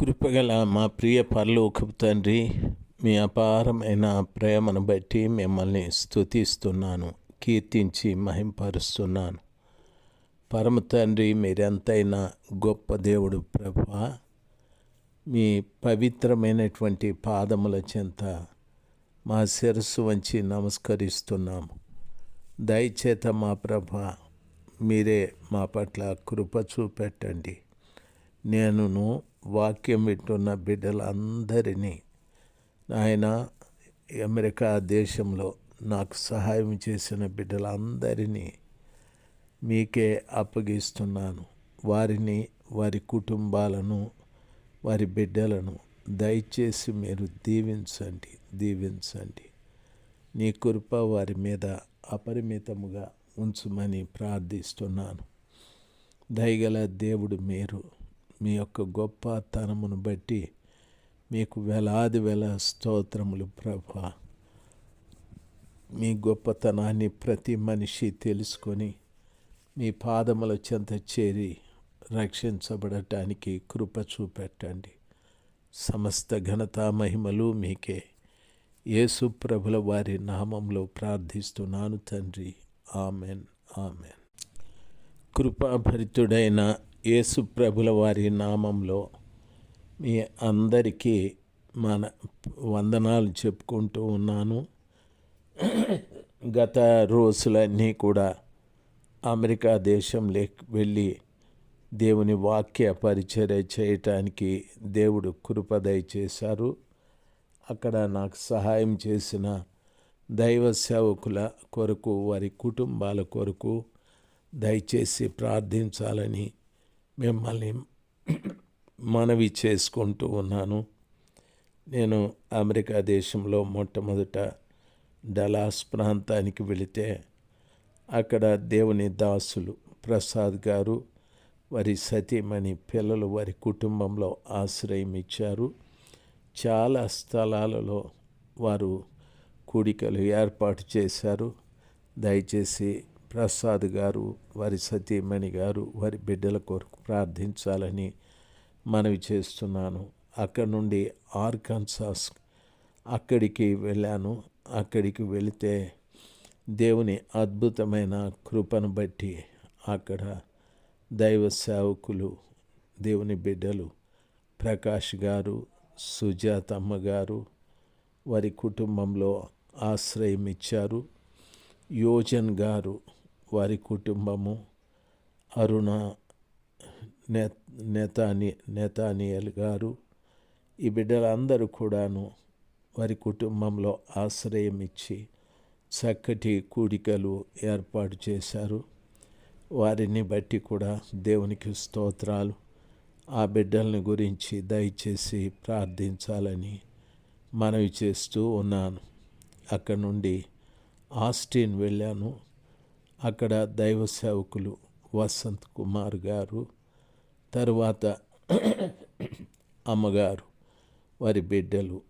కృపగల మా ప్రియ పరలోకపు తండ్రి మీ అపారమైన ప్రేమను బట్టి మిమ్మల్ని స్తుతిస్తున్నాను కీర్తించి మహింపరుస్తున్నాను. పరమ తండ్రి మీరెంతైనా గొప్ప దేవుడు ప్రభా. మీ పవిత్రమైనటువంటి పాదముల చెంత మా శిరస్సు వంచి నమస్కరిస్తున్నాము. దయచేత మా ప్రభ మీరే మా పట్ల కృప చూపెట్టండి. నేనును వాక్యం వింటున్న బిడ్డలందరినీ ఆయన అమెరికా దేశంలో నాకు సహాయం చేసిన బిడ్డలందరినీ మీకే అప్పగిస్తున్నాను. వారిని వారి కుటుంబాలను వారి బిడ్డలను దయచేసి మీరు దీవించండి దీవించండి. నీ కృప వారి మీద అపరిమితముగా ఉంచుమని ప్రార్థిస్తున్నాను. దయగల దేవుడు మీరు మీ యొక్క గొప్ప తనమును బట్టి మీకు వేలాది వేల స్తోత్రములు ప్రభా. మీ గొప్పతనాన్ని ప్రతి మనిషి తెలుసుకొని మీ పాదముల చెంత చేరి రక్షించబడటానికి కృప చూపెట్టండి. సమస్త ఘనత మహిమలు మీకే. యేసు ప్రభుల వారి నామంలో ప్రార్థిస్తున్నాను తండ్రి. Amen amen. కృపాభరితుడైన యేసుప్రభుల వారి నామంలో మీ అందరికీ మన వందనాలు చెప్పుకుంటూ ఉన్నాను. గత రోజులన్నీ కూడా అమెరికా దేశంలో వెళ్ళి దేవుని వాక్య పరిచర్య చేయటానికి దేవుడు కృపదయ చేశారు. అక్కడ నాకు సహాయం చేసిన దైవ సేవకుల కొరకు వారి కుటుంబాల కొరకు దయచేసి ప్రార్థించాలని మిమ్మల్ని మనవి చేసుకుంటూ ఉన్నాను. నేను అమెరికా దేశంలో మొట్టమొదట డలాస్ ప్రాంతానికి వెళితే అక్కడ దేవుని దాసులు ప్రసాద్ గారు వారి సతీమణి పిల్లలు వారి కుటుంబంలో ఆశ్రయం ఇచ్చారు. చాలా స్థలాలలో వారు కూడికలు ఏర్పాటు చేశారు. దయచేసి ప్రసాద్ గారు వారి సతీమణి గారు వారి బిడ్డల కొరకు ప్రార్థించాలని మనవి చేస్తున్నాను. అక్కడ నుండి ఆర్కాన్సాస్ అక్కడికి వెళ్ళాను. అక్కడికి వెళితే దేవుని అద్భుతమైన కృపను బట్టి అక్కడ దైవ సేవకులు దేవుని బిడ్డలు ప్రకాష్ గారు సుజాతమ్మ గారు వారి కుటుంబంలో ఆశ్రయం ఇచ్చారు యోజన్ గారు వారి కుటుంబము అరుణ నేతాని నేతానియల్ గారు ఈ బిడ్డలందరూ కూడాను వారి కుటుంబంలో ఆశ్రయం ఇచ్చి చక్కటి కూడికలు ఏర్పాటు చేశారు. వారిని బట్టి కూడా దేవునికి స్తోత్రాలు. ఆ బిడ్డల్ని గురించి దయచేసి ప్రార్థించాలని మనవి చేస్తూ ఉన్నాను. అక్కడ నుండి ఆస్టిన్ వెళ్ళాను. అక్కడ దైవ సేవకులు వసంత్ కుమార్ గారు తర్వాత అమ్మగారు వారి బిడ్డలు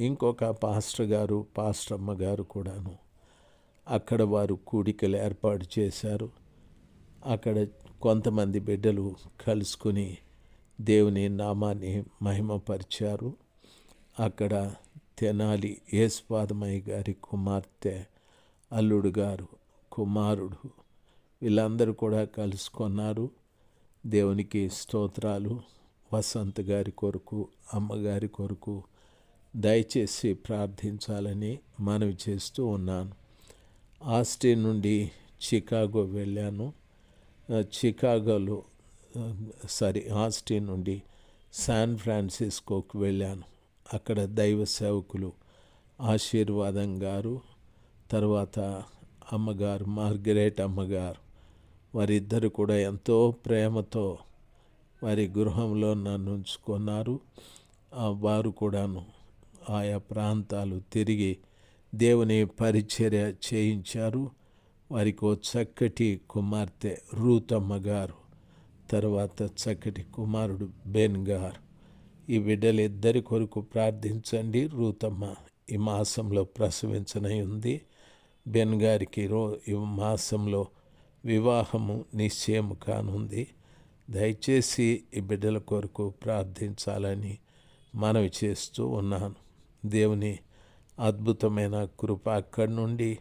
ఇంకొక పాస్టర్ గారు పాస్టర్ అమ్మగారు కూడాను. అక్కడ వారు కూడికలు ఏర్పాటు చేశారు. అక్కడ కొంతమంది బిడ్డలు కలుసుకుని దేవుని నామాన్ని మహిమపరిచారు. అక్కడ తెనాలి యేసుపాదమయ్య గారి కుమార్తె అల్లుడు గారు కుమారుడు. వీళ్ళందరూ కూడా కలుసుకున్నారు. దేవునికి స్తోత్రాలు. వసంత్ గారి కొరకు అమ్మగారి కొరకు దయచేసి ప్రార్థించాలని మనవి చేస్తూ ఉన్నాను. ఆస్టిన్ నుండి చికాగో వెళ్ళాను. చికాగోలో సారీ ఆస్టిన్ నుండి శాన్ ఫ్రాన్సిస్కోకు వెళ్ళాను. అక్కడ దైవ సేవకులు ఆశీర్వాదం గారు తర్వాత అమ్మగారు మార్గరేట్ అమ్మగారు వారిద్దరు కూడా ఎంతో ప్రేమతో వారి గృహంలో నన్ను ఉంచుకున్నారు. వారు కూడాను ఆయా ప్రాంతాలు తిరిగి దేవుని పరిచర్య చేయించారు. వారికి ఓ చక్కటి కుమార్తె రూతమ్మ గారు తర్వాత చక్కటి కుమారుడు బెన్ గారు ఈ బిడ్డలిద్దరి కొరకు ప్రార్థించండి. రూతమ్మ ఈ మాసంలో ప్రసవించనై ఉంది. బెన్ గారికి రో మాసంలో వివాహము నిశ్చయం కానుంది. దయచేసి ఈ బిడ్డల కొరకు ప్రార్థించాలని మనవి చేస్తూ ఉన్నాను. దేవుని అద్భుతమైన కృప అక్కడి నుండి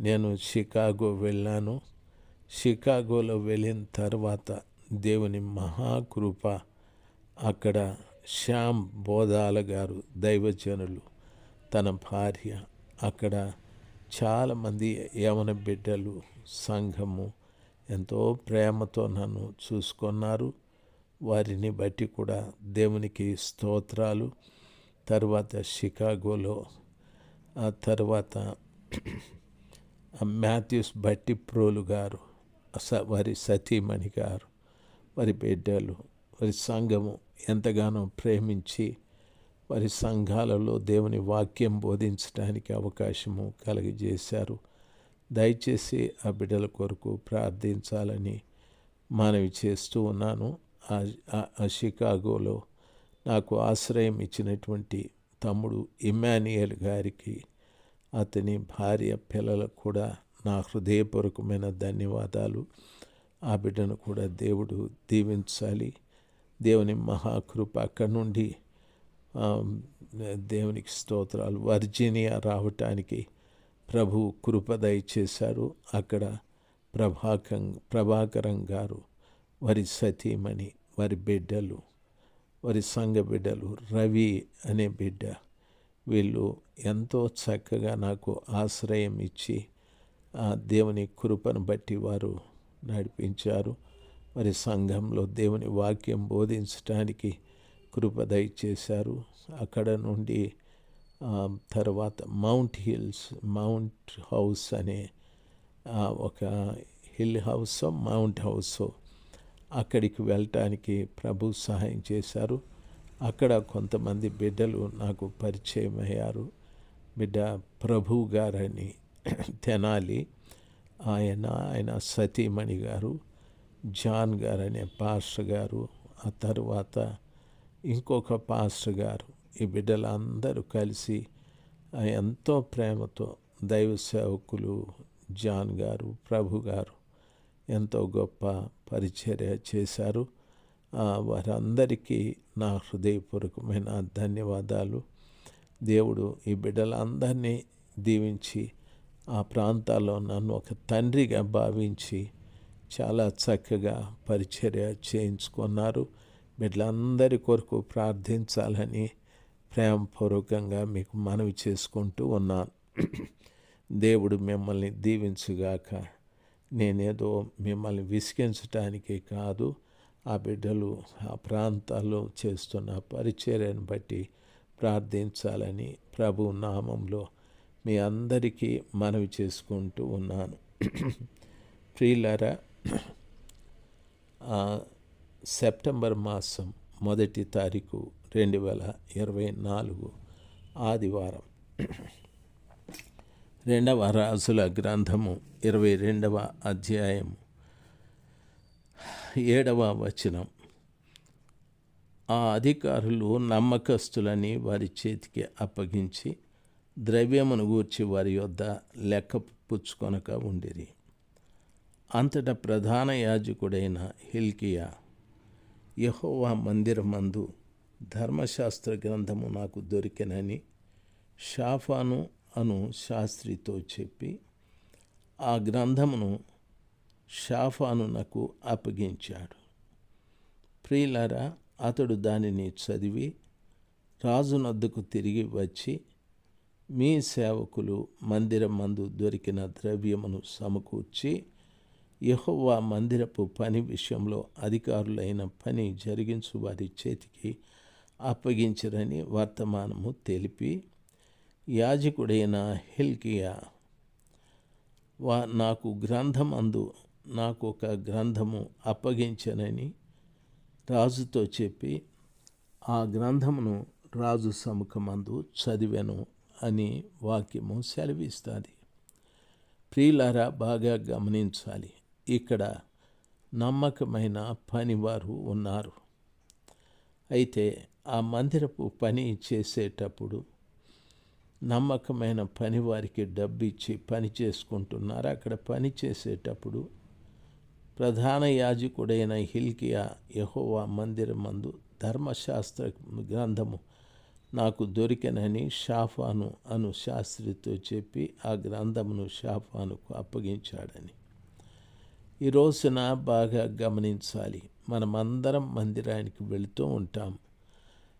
నేను షికాగో వెళ్ళాను. షికాగోలో వెళ్ళిన తర్వాత దేవుని మహాకృప అక్కడ శ్యామ్ బోధాల గారు దైవజనులు తన భార్య అక్కడ చాలామంది యవన బిడ్డలు సంఘము ఎంతో ప్రేమతో నన్ను చూసుకున్నారు. వారిని బట్టి కూడా దేవునికి స్తోత్రాలు. తర్వాత షికాగోలో ఆ తర్వాత మాథ్యూస్ బట్టి ప్రోలు గారు స వారి సతీమణి గారు వారి బిడ్డలు వారి సంఘము ఎంతగానో ప్రేమించి వారి సంఘాలలో దేవుని వాక్యం బోధించడానికి అవకాశము కలిగజేశారు. దయచేసి ఆ బిడ్డల కొరకు ప్రార్థించాలని మనవి చేస్తూ ఉన్నాను. ఆ షికాగోలో నాకు ఆశ్రయం ఇచ్చినటువంటి తమ్ముడు ఇమానియల్ గారికి అతని భార్య పిల్లలకు కూడా నా హృదయపూర్వకమైన ధన్యవాదాలు. ఆ బిడ్డను కూడా దేవుడు దీవించాలి. దేవుని మహాకృప అక్కడి నుండి దేవునికి స్తోత్రాలు. వర్జీనియా రావటానికి ప్రభు కృపదయ దయచేశారు. అక్కడ ప్రభాకం ప్రభాకరం గారు వారి సతీమణి వారి బిడ్డలు వారి సంఘ బిడ్డలు రవి అనే బిడ్డ వీళ్ళు ఎంతో చక్కగా నాకు ఆశ్రయం ఇచ్చి ఆ దేవుని కృపను బట్టి వారు నడిపించారు. మరి సంఘంలో దేవుని వాక్యం బోధించడానికి కృప దయచేశారు. అక్కడ నుండి తర్వాత మౌంట్ హిల్స్ మౌంట్ హౌస్ అనే ఒక హిల్ హౌస్ మౌంట్ హౌస్ అక్కడికి వెళ్ళటానికి ప్రభు సహాయం చేశారు. అక్కడ కొంతమంది బిడ్డలు నాకు పరిచయం అయ్యారు. బిడ్డ ప్రభు గారని తెనాలి. ఆయన ఆయన సతీమణి గారు జాన్ గారు అనే పాస్టర్ గారు ఆ తర్వాత ఇంకొక పాస్టర్ గారు ఈ బిడ్డలందరూ కలిసి ఎంతో ప్రేమతో దైవ సేవకులు జాన్ గారు ప్రభు గారు ఎంతో గొప్ప పరిచర్య చేశారు. వారందరికీ నా హృదయపూర్వకమైన ధన్యవాదాలు. దేవుడు ఈ బిడ్డలందరినీ దీవించి ఆ ప్రాంతాల్లో నన్ను ఒక తండ్రిగా భావించి చాలా చక్కగా పరిచర్య చేయించుకున్నారు. బిడ్డలందరి కొరకు ప్రార్థించాలని ప్రేమపూర్వకంగా మీకు మనవి చేసుకుంటూ ఉన్నాను. దేవుడు మిమ్మల్ని దీవించుగాక. నేనేదో మిమ్మల్ని విసిగించటానికే కాదు ఆ బిడ్డలు ఆ ప్రాంతాల్లో చేస్తున్న పరిచర్యను బట్టి ప్రార్థించాలని ప్రభు నామంలో మీ అందరికీ మనవి చేసుకుంటూ ఉన్నాను. ప్రియులరా సెప్టెంబర్ మాసం మొదటి తారీఖు రెండు వేల ఇరవై నాలుగు ఆదివారం. రెండవ రాజుల గ్రంథము ఇరవై రెండవ అధ్యాయము ఏడవ వచనం. ఆ అధికారులు నమ్మకస్తులని వారి చేతికి అప్పగించి ద్రవ్యమును గూర్చి వారి యొద్ద లెక్క పుచ్చుకొనక ఉండిరి. అంతటా ప్రధాన యాజకుడైన హిల్కియా యహోవా మందిరమందు ధర్మశాస్త్ర గ్రంథము నాకు దొరికినని షాఫాను అను శాస్త్రితో చెప్పి ఆ గ్రంథమును షాఫాను నాకు అప్పగించాడు. ప్రియులారా అతడు దానిని చదివి రాజునద్దుకు తిరిగి వచ్చి మీ సేవకులు మందిరం మందు దొరికిన ద్రవ్యమును సమకూర్చి యహోవా మందిరపు పని విషయంలో అధికారులైన పని జరిగించు వారి చేతికి అప్పగించరని వర్తమానము తెలిపి యాజకుడైన హిల్కియా వా నాకు గ్రంథం అందు నాకు ఒక గ్రంథము అప్పగించనని రాజుతో చెప్పి ఆ గ్రంథమును రాజు సముఖమందు చదివాను అని వాక్యము సెలవిస్తుంది. ప్రియులారా బాగా గమనించాలి. ఇక్కడ నమ్మకమైన పనివారు ఉన్నారు. అయితే ఆ మందిరపు పని చేసేటప్పుడు నమ్మకమైన పనివారికి డబ్బు ఇచ్చి పని చేసుకుంటున్నారు. అక్కడ పని చేసేటప్పుడు ప్రధాన యాజకుడైన హిల్కియా యహోవా మందిరమందు ధర్మశాస్త్ర గ్రంథము నాకు దొరికనని షాఫాను అను శాస్త్రితో చెప్పి ఆ గ్రంథమును షాఫానుకు అప్పగించాడని. ఈ రోజున బాగా గమనించాలి. మనమందరం మందిరానికి వెళుతూ ఉంటాం.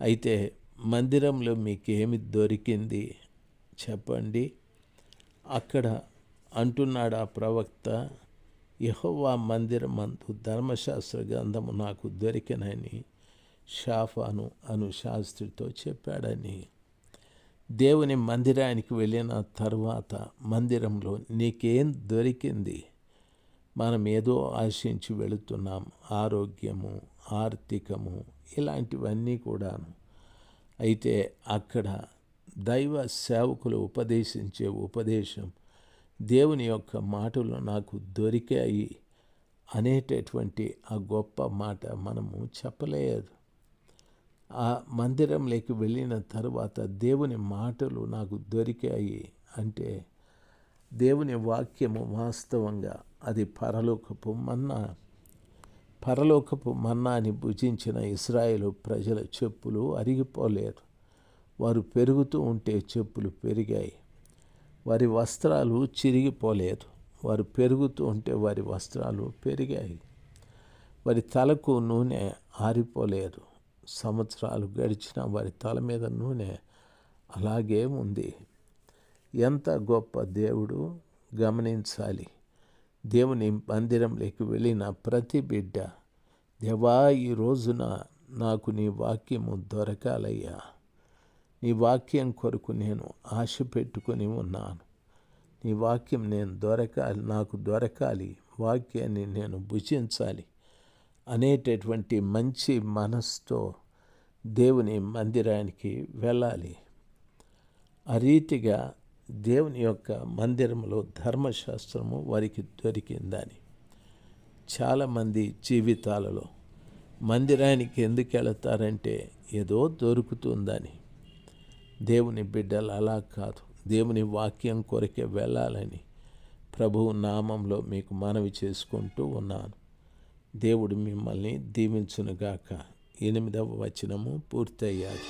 అయితే మందిరంలో మీకేమి దొరికింది చెప్పండి. అక్కడ అంటున్నాడు ఆ ప్రవక్త యహోవా మందిరమందు ధర్మశాస్త్ర గ్రంథము నాకు దొరికినని షాఫాను అను శాస్త్రితో చెప్పాడని. దేవుని మందిరానికి వెళ్ళిన తర్వాత మందిరంలో నీకేం దొరికింది? మనం ఏదో ఆశించి వెళుతున్నాం. ఆరోగ్యము ఆర్థికము ఇలాంటివన్నీ కూడాను. అయితే అక్కడ దైవ సేవకులు ఉపదేశించే ఉపదేశం దేవుని యొక్క మాటలు నాకు దొరికాయి అనేటటువంటి ఆ గొప్ప మాట మనము చెప్పలేదు. ఆ మందిరంలోకి వెళ్ళిన తర్వాత దేవుని మాటలు నాకు దొరికాయి అంటే దేవుని వాక్యము వాస్తవంగా అది పరలోకపు మన్నా పరలోకపు మన్నాని భుజించిన ఇస్రాయేలు ప్రజల చెప్పులు అరిగిపోలేదు వారు పెరుగుతూ ఉంటే చెప్పులు పెరిగాయి. వారి వస్త్రాలు చిరిగిపోలేదు. వారు పెరుగుతూ ఉంటే వారి వస్త్రాలు పెరిగాయి. వారి తలకు నూనె ఆరిపోలేదు. సంవత్సరాలు గడిచిన వారి తల మీద నూనె అలాగే ఉంది. ఎంత గొప్ప దేవుడు గమనించాలి. దేవుని మందిరంలోకి వెళ్ళిన ప్రతి బిడ్డ దేవా ఈ రోజున నాకు నీ వాక్యము దొరకాలయ్యా. నీ వాక్యం కొరకు నేను ఆశ పెట్టుకొని ఉన్నాను. నీ వాక్యం నేను దొరకాలి నాకు దొరకాలి వాక్యాన్ని నేను భుజించాలి అనేటటువంటి మంచి మనస్తో దేవుని మందిరానికి వెళ్ళాలి. ఆ రీతిగా దేవుని యొక్క మందిరంలో ధర్మశాస్త్రము వారికి దొరికిందని. చాలామంది జీవితాలలో మందిరానికి ఎందుకు వెళతారంటే ఏదో దొరుకుతుందని. దేవుని బిడ్డలు అలా కాదు. దేవుని వాక్యం కొరకే వెళ్ళాలని ప్రభువు నామంలో మీకు మనవి చేసుకుంటూ ఉన్నాను. దేవుడు మిమ్మల్ని దీవించునుగాక. ఎనిమిదవ వచనము పూర్తయ్యాలి